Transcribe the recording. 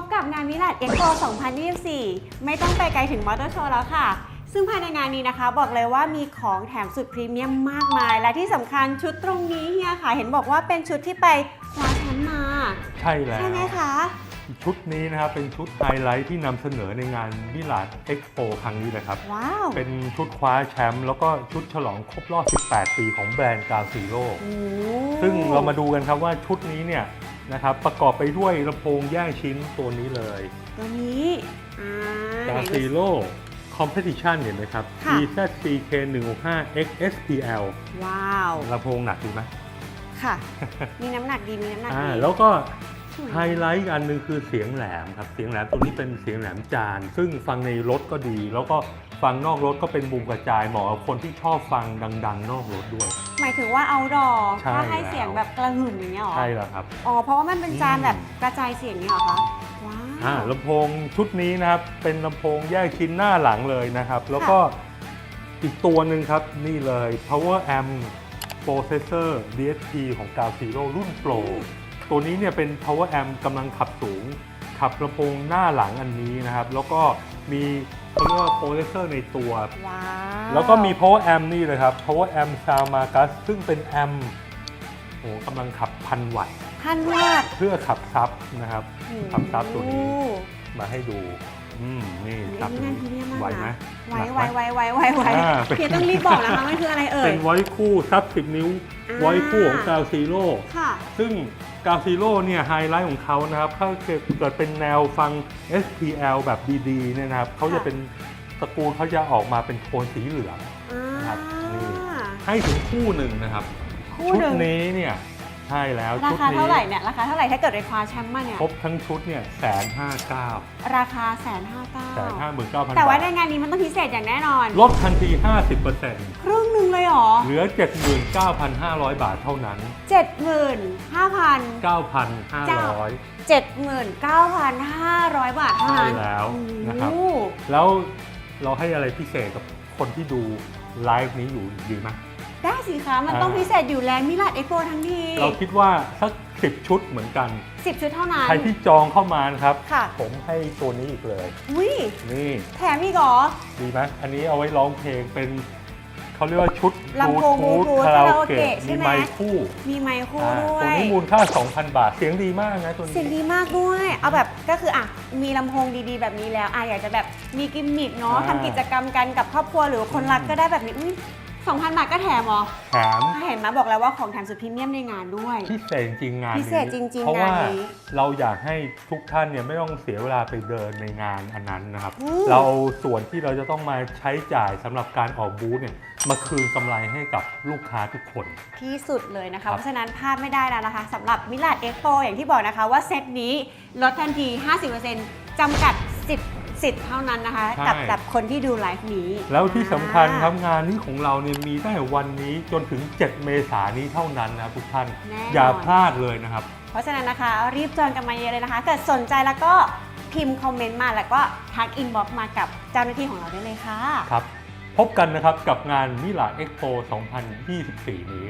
บกับงานมิลาดเอ็กโป2024 ไม่ต้องไปไกลถึงมอเตอร์โชว์แล้วค่ะ ซึ่งภายในงานนี้นะคะ บอกเลยว่ามีของแถมสุดพรีเมียมมากมาย และที่สำคัญชุดตรงนี้เฮียค่ะเห็นบอกว่าเป็นชุดที่ไปคว้าแชมป์มา ใช่แล้ว ใช่ไหมคะ ชุดนี้นะครับเป็นชุดไฮไลท์ที่นำเสนอในงานมิลานเอ็กโปครั้งนี้นะครับ ว้าว เป็นชุดคว้าแชมป์แล้วก็ชุดฉลองครบรอบ 18 ปีของแบรนด์กาซีโร่โอ้ซึ่งเรามาดูกันครับว่าชุดนี้เนี่ย นะครับ ประกอบไปด้วยลำโพงแยกชิ้นตัวนี้เลยตัวนี้อ่า กาซีโร่คอมเพติชันเห็นไหมครับ ค่ะ EZCK 165 XSPL ว้าว ลำโพงหนักดีไหมค่ะ มีน้ำหนักดีมีน้ำหนักอ่าดีแล้วก็สวย ไฮไลท์อีกอันหนึ่งคือเสียงแหลมครับ เสียงแหลมตัวนี้เป็นเสียงแหลมจาน ซึ่งฟังในรถก็ดี แล้วก็ฟังนอกรถก็เป็นมุมกระจายเหมาะกับคนที่ชอบฟังดัง ๆ นอกรถด้วย หมายถึงว่าเอาดอใช่ถ้าให้แล้ว เสียงแบบกระหึ่มอย่างเงี้ยเหรอ ใช่แล้วครับ อ๋อ เพราะว่ามันเป็นจานอืมแบบกระจายเสียงเนี่ยเหรอคะ ว้าวอ่าลำโพงชุดนี้นะครับเป็นลำโพงแยกชิ้นหน้าหลังเลยนะครับ แล้วก็อีกตัวหนึ่งครับนี่เลย Power Amp Processor DSP ของ g a l Zero รุ่น Pro ตัวนี้เนี่ยเป็น Power Amp กำลังขับสูง ขับลำโพงหน้าหลังอันนี้นะครับ แล้วก็มีเขาเรียกว่า Processor ในตัว ว้าวแล้วก็มี Power Amp นี่เลยครับ Power Amp Sound Marcus ซึ่งเป็นแอมป์โอ้โหกำลังขับพันวัตต์พันวัตต์เพื่อขับซับนะครับ ขับซับตัวนี้โอ้มาให้ดู อืมนี่โหซับ นี่งานพรีเมียมมากไหวไหมนะไวหนักไวไหมไวไวไวไวอ่าเป็นเฮียต้องรีบบอกนะคะมันคืออะไรเอ่เป็ยนไว้คู่ซับ10นิ้วอ่าไว้คู่ของกาวซีโร่ค่ะซึ่ง กาวซีโร่เนี่ยไฮไลท์ของเขานะครับถ้าเกิดเป็นแนวฟัง SPL แบบดีๆเนี่ยนะครับเขาจะเป็นตระกูลเขาจะออกมาเป็นโทนสีเหลืองครับนี่ให้ถึงคู่หนึ่งนะครับ คู่ชุหดนึ่ง นี้เนี่ย ใช่แล้วราชุดคานี้เท่าไหร่เนี่ยราคาเท่าไหร่ถ้าเกิดไปคว้าแชมป์มาเนี่ยครบทั้งชุดเนี่ยแสนห้าเก้าราคาแสนห้าเก้าแสนห้าหมื่นเก้าพันแต่ว่าบาทในงานนี้มันต้องพิเศษอย่างแน่นอน ลดทันที50%ครึ่งหนึ่งเลยเหรอ เหลือ79,500บาทเท่านั้นเจ็ดหมื่นห้าพัน9,500เจ็ดหมื่นเก้าพันห้าร้อยบาทเท่านั้นใช่แล้วนะครับโอ้โหแล้วเราให้อะไรพิเศษกับคนที่ดูไลฟ์นี้อยู่ดีไหม ได้สิคะ มันต้องอ่าพิเศษอยู่แล้วมิลาดเอ็กโปทั้งทีเราคิดว่าสัก10ชุดเหมือนกันสิบชุดเท่านั้น ใครที่จองเข้ามานะครับ ค่ะ ผมให้ตัวนี้อีกเลย อุ้ยนี่แถมอีกเหรอ ดีไหมอันนี้เอาไว้ร้องเพลงเป็นเขาเรียกว่าชุดลำโพง Bluetooth Bluetooth คาราโอคาราโอเกะเกะใช่มีไหมไมค์คู่มีไมค์คู่อ่าด้วตัวยนี้มูลค่า 2,000 บาท เสียงดีมากนะตัวนี้ เสียงดีมากด้วย เอาแบบก็คืออะมีลำโพงดีๆ แบบนี้แล้วอะอยากจะแบบมีกิมมิคเนาะอ่าทำกิจกรรมกันกับครอบครัวหรือว่าคนรักก็ได้แบบนี้อุ้ย สองพันบาทก็แถมเหรอแถมเห็นไหมบอกแล้วว่าของแถมสุดพรีเมียมในงานด้วย พิเศษจริงงานนี้พิเศษจริงๆเพราะว่างานนี้เราอยากให้ทุกท่านเนี่ยไม่ต้องเสียเวลาไปเดินในงานอันนั้นนะครับ อืม เราเอาส่วนที่เราจะต้องมาใช้จ่ายสำหรับการออกบูธเนี่ยมาคืนกำไรให้กับลูกค้าทุกคน ที่สุดเลยนะครัคะ บ เพราะฉะนั้นพลาดไม่ได้แล้วนะคะสำหรับมิลาดเอ็กโปอย่างที่บอกนะคะว่าเซตนี้ลดทันที 50%จำกัดสิทธิ์ สิทธิ์เท่านั้นนะคะใช่ กับกับคนที่ดูไลฟ์นี้แล้วที่สำคัญครับอ่างานนี้ของเราเนี่ยมีตั้งแต่วันนี้จนถึง 7 เมษายนนี้เท่านั้นนะครับทุกท่านแน่นอนอย่าพลาดเลยนะครับ เพราะฉะนั้นนะคะ รีบจองกันมาเยอะเลยนะคะเกิดสนใจแล้วก็พิมพ์คอมเมนต์มาแล้วก็ทักอินบ็อกซ์มากับเจ้าหน้าที่ของเราได้เลยค่ะ ครับ พบกันนะครับกับงานมิลานเอ็กโป2024 นี้